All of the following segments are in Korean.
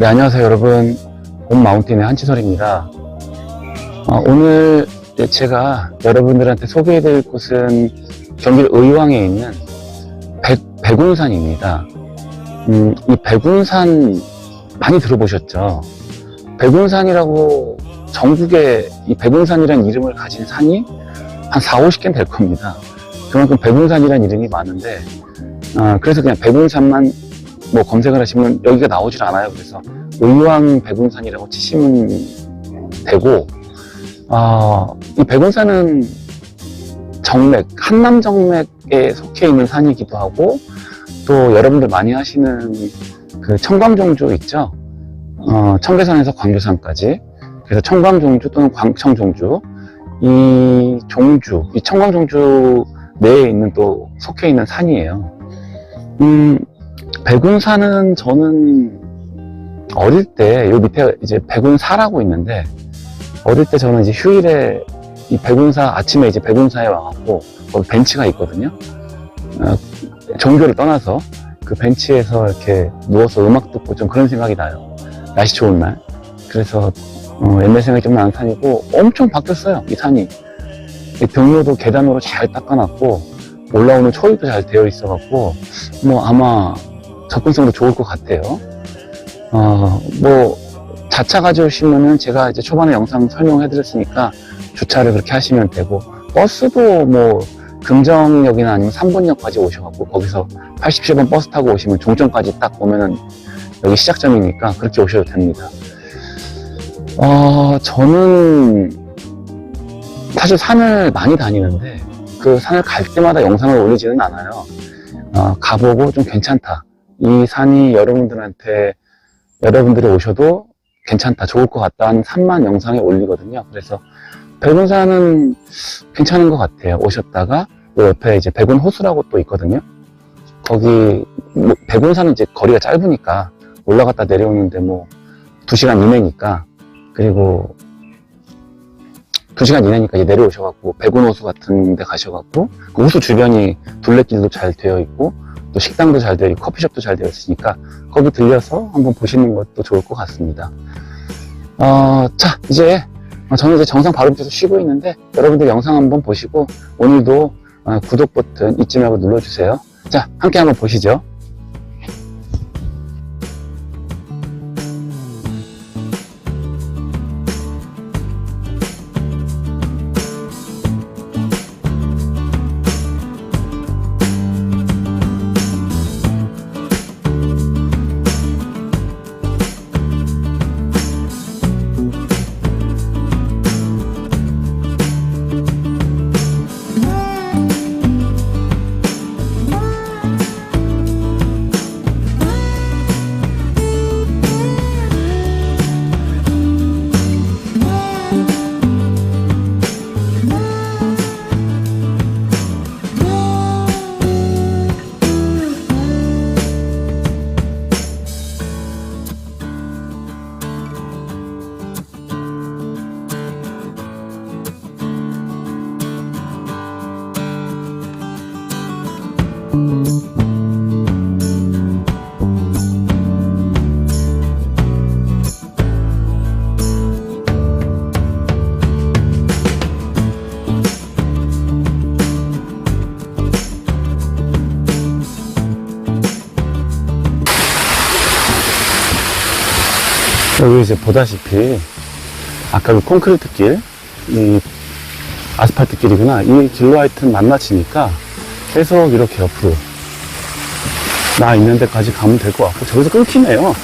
네, 안녕하세요, 여러분. 온 마운틴의 한치솔입니다. 어, 오늘 네, 제가 여러분들한테 소개해드릴 곳은 경기도 의왕에 있는 백, 백운산입니다. 음, 이 백운산 많이 들어보셨죠? 백운산이라고 전국에 이 백운산이라는 이름을 가진 산이 한 4, 50개는 될 겁니다. 그만큼 백운산이라는 이름이 많은데, 어, 그래서 그냥 백운산만 뭐 검색을 하시면 여기가 나오질 않아요. 그래서 의왕 백운산이라고 치시면 되고, 어, 이 백운산은 정맥, 한남 정맥에 속해 있는 산이기도 하고, 또 여러분들 많이 하시는 그 청광종주 있죠? 어, 청계산에서 광교산까지. 그래서 청광종주 또는 광청종주. 이 종주, 이 청광종주 내에 있는 또 속해 있는 산이에요. 음, 백운산은 저는 어릴 때, 요 밑에 이제 백운사라고 있는데, 어릴 때 저는 이제 휴일에 이 백운사, 아침에 이제 백운사에 와갖고, 거기 벤치가 있거든요. 어, 종교를 떠나서 그 벤치에서 이렇게 누워서 음악 듣고 좀 그런 생각이 나요. 날씨 좋은 날. 그래서, 어, 옛날 생각이 좀 나는 산이고, 엄청 바뀌었어요, 이 산이. 이 등로도 계단으로 잘 닦아놨고, 올라오는 초입도 잘 되어 있어갖고, 뭐 아마 접근성도 좋을 것 같아요. 어, 뭐, 자차 가져오시면은 제가 이제 초반에 영상 설명해드렸으니까 주차를 그렇게 하시면 되고, 버스도 뭐, 금정역이나 아니면 3번역까지 오셔갖고, 거기서 87번 버스 타고 오시면 종점까지 딱 오면은 여기 시작점이니까 그렇게 오셔도 됩니다. 어, 저는 사실 산을 많이 다니는데, 그 산을 갈 때마다 영상을 올리지는 않아요. 어, 가보고 좀 괜찮다. 이 산이 여러분들한테, 여러분들이 오셔도 괜찮다, 좋을 것 같다 하는 산만 영상에 올리거든요. 그래서 백운산은 괜찮은 것 같아요. 오셨다가 그 옆에 이제 백운호수라고 또 있거든요. 거기, 뭐 백운산은 이제 거리가 짧으니까 올라갔다 내려오는데 뭐 2시간 이내니까 그리고 2시간 이내니까 이제 내려오셔갖고 백운호수 같은 데 가셔갖고 그 호수 주변이 둘레길도 잘 되어 있고 또 식당도 잘 되어 있고 커피숍도 잘 되어 있으니까 거기 들려서 한번 보시는 것도 좋을 것 같습니다. 어, 자 이제 어, 저는 이제 정상 바로 밑에서 쉬고 있는데 여러분들 영상 한번 보시고 오늘도 어, 구독 버튼 잊지 말고 눌러주세요. 자 함께 한번 보시죠. 여기 이제 보다시피 아까 그 콘크리트 길, 이 아스팔트 길이구나. 이 길로 하여튼 만나치니까 계속 이렇게 옆으로 나 있는 데까지 가면 될 것 같고 저기서 끊기네요.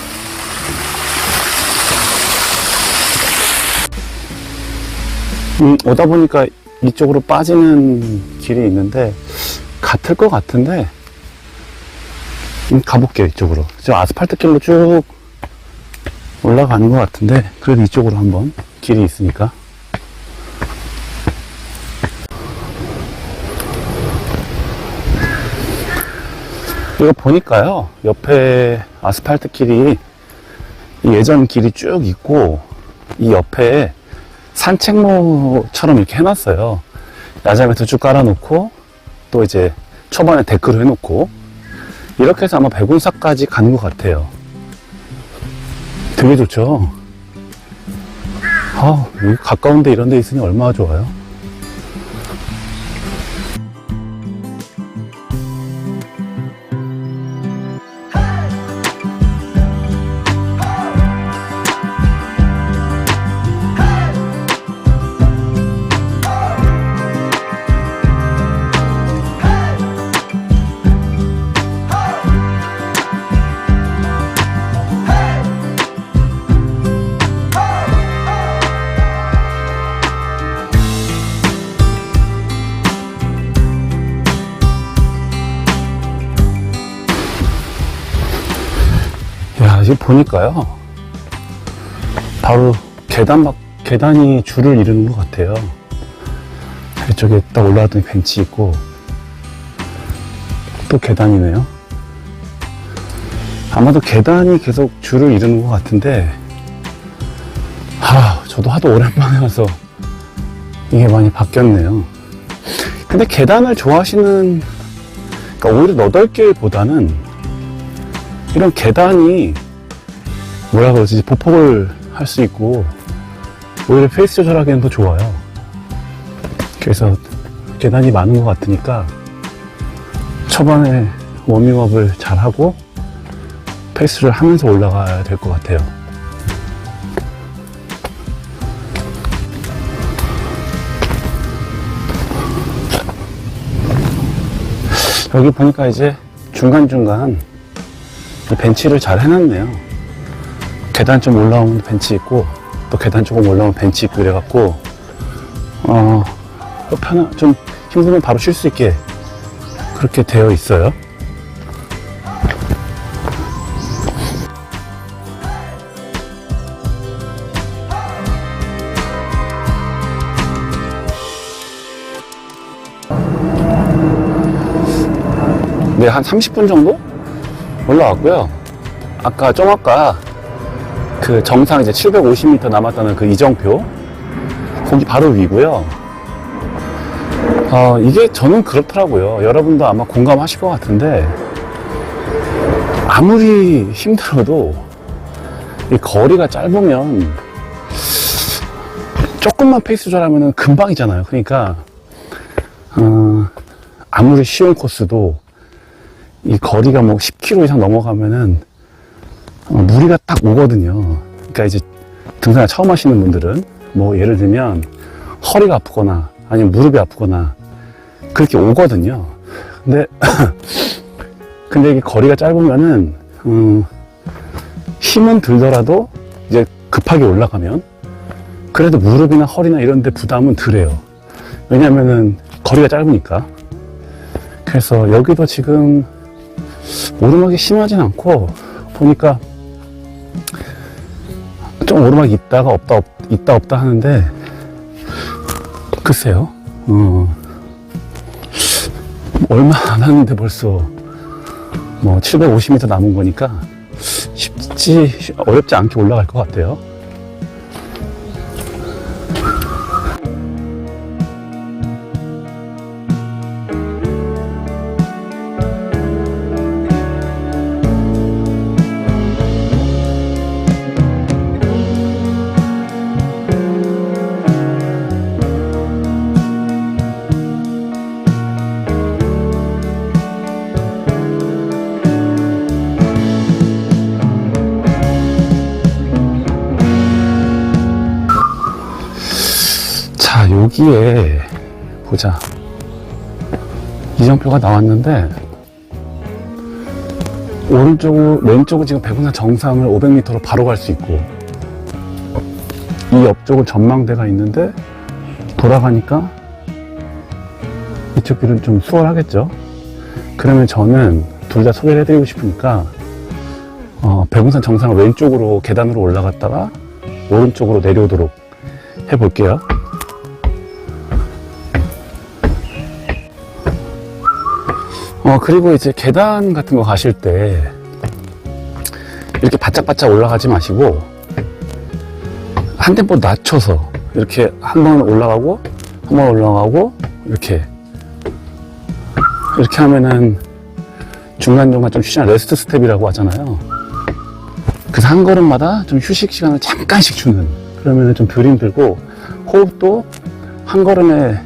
음, 오다 보니까 이쪽으로 빠지는 길이 있는데 같을 것 같은데 음, 가볼게요 이쪽으로. 저 아스팔트 길로 쭉 올라가는 것 같은데 그래도 이쪽으로 한번 길이 있으니까. 이거 보니까요 옆에 아스팔트 길이 이 예전 길이 쭉 있고 이 옆에 산책로처럼 이렇게 해놨어요. 야자매트 쭉 깔아놓고 또 이제 초반에 데크를 해놓고 이렇게 해서 아마 백운사까지 가는 것 같아요 되게 좋죠. 아, 가까운데 이런 데 있으니 얼마나 좋아요. 보니까요. 바로 계단 막, 계단이 줄을 이루는 것 같아요. 이쪽에 딱 올라왔더니 벤치 있고, 또 계단이네요. 아마도 계단이 계속 줄을 이루는 것 같은데, 하, 저도 하도 오랜만에 와서 이게 많이 바뀌었네요. 근데 계단을 좋아하시는, 그러니까 오히려 너덜 길보다는 이런 계단이 뭐라 그러지 보폭을 할 수 있고 오히려 페이스 조절하기엔 더 좋아요. 그래서 계단이 많은 것 같으니까 초반에 워밍업을 잘 하고 페이스를 하면서 올라가야 될 것 같아요. 여기 보니까 이제 중간중간 벤치를 잘 해놨네요. 계단 좀 올라오면 벤치 있고, 또 계단 조금 올라오면 벤치 있고 이래갖고, 어, 편한, 좀 힘들면 바로 쉴 수 있게 그렇게 되어 있어요. 네, 한 30분 정도 올라왔고요. 아까 좀 아까 그 정상 이제 750m 남았다는 그 이정표 거기 바로 위고요. 어, 이게 저는 그렇더라고요. 여러분도 아마 공감하실 것 같은데 아무리 힘들어도 이 거리가 짧으면 조금만 페이스 조절하면 금방이잖아요. 그러니까 어, 아무리 쉬운 코스도 이 거리가 뭐 10km 이상 넘어가면은 어, 무리가 딱 오거든요. 그러니까 이제 등산을 처음 하시는 분들은 뭐 예를 들면 허리가 아프거나 아니면 무릎이 아프거나 그렇게 오거든요. 근데 근데 이게 거리가 짧으면은 음, 힘은 들더라도 이제 급하게 올라가면 그래도 무릎이나 허리나 이런 데 부담은 덜해요. 왜냐면은 거리가 짧으니까. 그래서 여기도 지금 오르막이 심하진 않고 보니까 좀 오르막이 있다가 없다 없, 있다 없다 하는데 글쎄요. 어, 얼마 안 하는데 벌써 뭐 750m 남은 거니까 쉽지 어렵지 않게 올라갈 것 같아요 여기에 보자. 이정표가 나왔는데 오른쪽으로 왼쪽은 지금 백운산 정상을 500m로 바로 갈 수 있고 이 옆쪽은 전망대가 있는데 돌아가니까 이쪽 길은 좀 수월하겠죠. 그러면 저는 둘 다 소개를 해드리고 싶으니까 어, 백운산 정상을 왼쪽으로 계단으로 올라갔다가 오른쪽으로 내려오도록 해볼게요. 어, 그리고 이제 계단 같은 거 가실 때 이렇게 바짝바짝 올라가지 마시고 한 템포 낮춰서 이렇게 한 번 올라가고 한 번 올라가고 이렇게 이렇게 하면은 중간중간 좀 쉬잖아요. 레스트 스텝이라고 하잖아요. 그래서 한 걸음마다 좀 휴식 시간을 잠깐씩 주는 그러면 좀덜 힘들고 호흡도 한 걸음에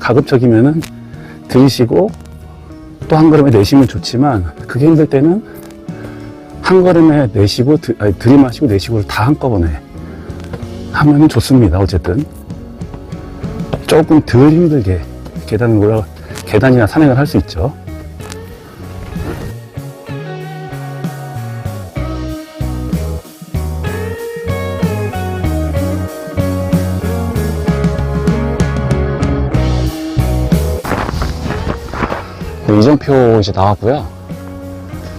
가급적이면은 들이쉬고 또 한 걸음에 내쉬면 좋지만 그게 힘들 때는 한 걸음에 내쉬고 들, 아니, 들이마시고 내쉬고를 다 한꺼번에 하면은 좋습니다 어쨌든. 조금 덜 힘들게 계단을 올라 계단이나 산행을 할 수 있죠 네, 이정표 이제 나왔고요.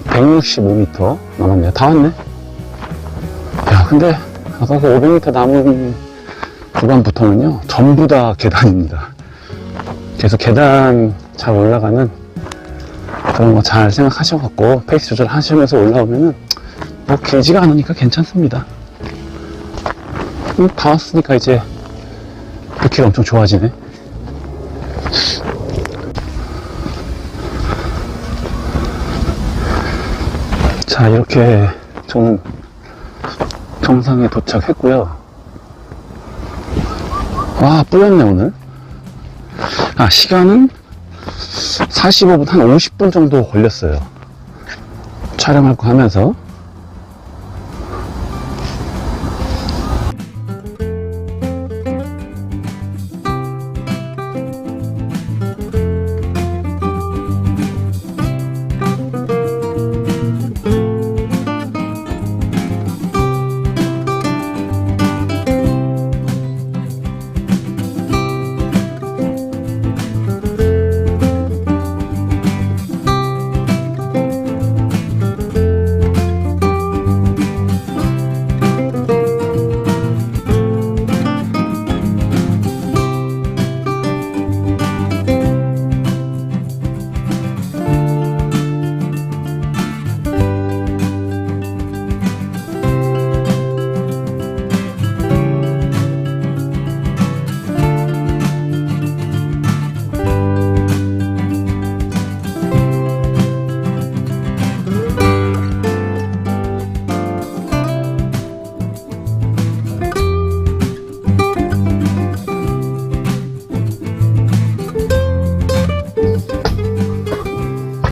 165m 남았네요. 다 왔네. 야, 근데 아까 그 500m 남은 구간부터는요, 전부 다 계단입니다. 그래서 계단 잘 올라가는 그런 거 잘 생각하셔갖고 페이스 조절 하시면서 올라오면은 뭐 길지가 않으니까 괜찮습니다. 음, 다 왔으니까 이제 그 엄청 좋아지네. 자, 이렇게 저는 정상에 도착했고요. 와, 뿌였네, 오늘. 아, 시간은 45분, 한 50분 정도 걸렸어요. 촬영할 거 하면서.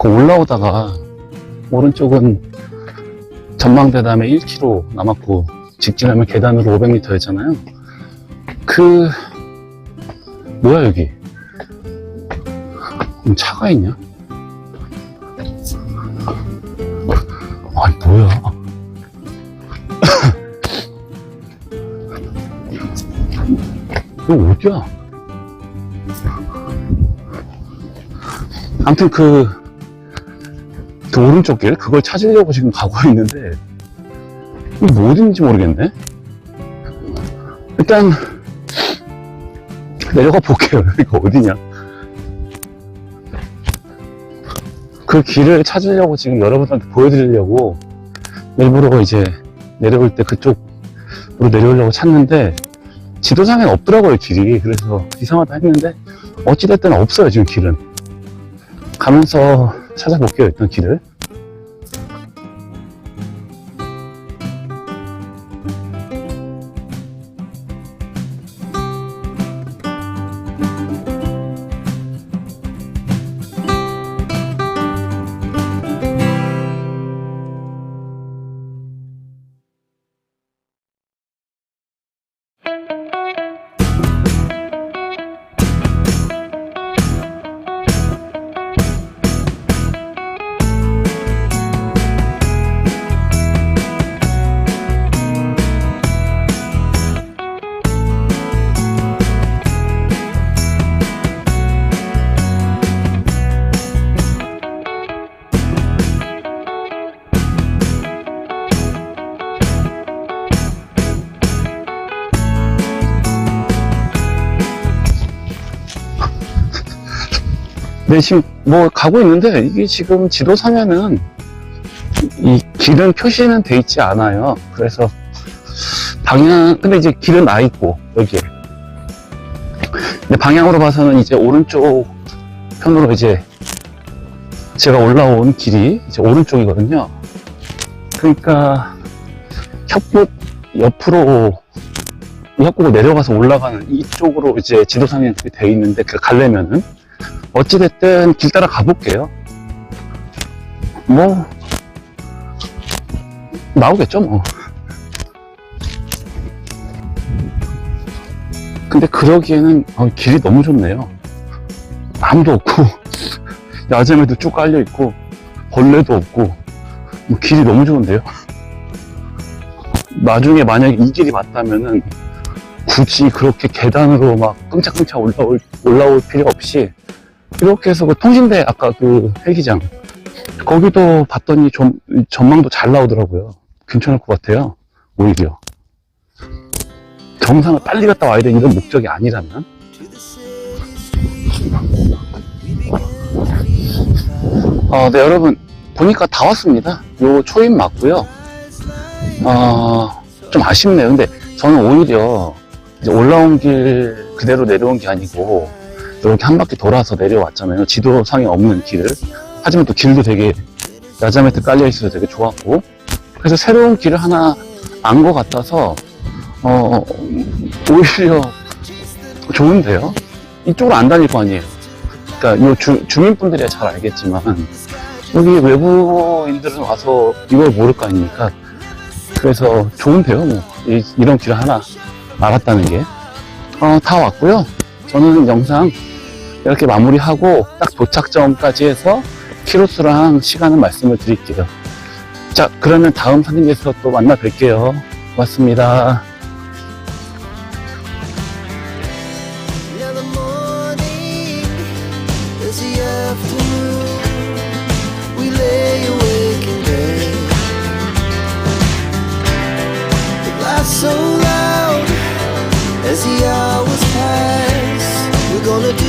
올라오다가 오른쪽은 전망대 다음에 1km 남았고 직진하면 계단으로 500m였잖아요. 그 뭐야 여기? 음, 차가 있냐? 아니 뭐야? 이거 어디야? 아무튼 그, 그 오른쪽 길, 그걸 찾으려고 지금 가고 있는데, 이게 뭐 어딘지 모르겠네? 일단, 내려가 볼게요. 여기가 어디냐. 그 길을 찾으려고 지금 여러분들한테 보여드리려고, 일부러 이제 내려올 때 그쪽으로 내려오려고 찾는데, 지도상엔 없더라고요, 길이. 그래서 이상하다 했는데, 어찌됐든 없어요, 지금 길은. 가면서 찾아볼게요, 일단 길을. 네, 지금 뭐 가고 있는데 이게 지금 지도상에는 이 길은 표시는 돼 있지 않아요. 그래서 방향, 근데 이제 길은 나 있고, 여기에. 근데 방향으로 봐서는 이제 오른쪽 편으로 이제 제가 올라온 길이 이제 오른쪽이거든요. 그러니까 협곡 옆으로 이 협곡을 내려가서 올라가는 이쪽으로 이제 지도상에 돼 있는데 그 가려면은 어찌됐든 길 따라 가볼게요. 뭐 나오겠죠 뭐. 근데 그러기에는 어, 길이 너무 좋네요. 아무도 없고 야자매도 쭉 깔려 있고 벌레도 없고 뭐 길이 너무 좋은데요. 나중에 만약에 이 길이 맞다면은 굳이 그렇게 계단으로 막 끙짝끙짝 올라올, 올라올 필요 없이 이렇게 해서 그 통신대 아까 그 헬기장 거기도 봤더니 좀 전망도 잘 나오더라고요. 괜찮을 것 같아요. 오히려. 정상을 빨리 갔다 와야 되는 이런 목적이 아니라면. 어, 네, 여러분. 보니까 다 왔습니다. 요 초입 맞고요. 어, 좀 아쉽네요. 근데 저는 오히려 올라온 길 그대로 내려온 게 아니고 이렇게 한 바퀴 돌아서 내려왔잖아요. 지도상에 없는 길을. 하지만 또 길도 되게 야자매트 깔려 있어서 되게 좋았고 그래서 새로운 길을 하나 안 것 같아서 어 오히려 좋은데요. 이쪽으로 안 다닐 거 아니에요. 그러니까 요 주, 주민분들이야 잘 알겠지만 여기 외부인들은 와서 이걸 모를 거 아닙니까? 그래서 좋은데요. 뭐 이, 이런 길을 하나 알았다는 게. 어, 다 왔고요. 저는 영상 이렇게 마무리하고 딱 도착점까지 해서 키로수랑 시간을 말씀을 드릴게요. 자, 그러면 다음 산림에서 또 만나 뵐게요. 고맙습니다. gonna do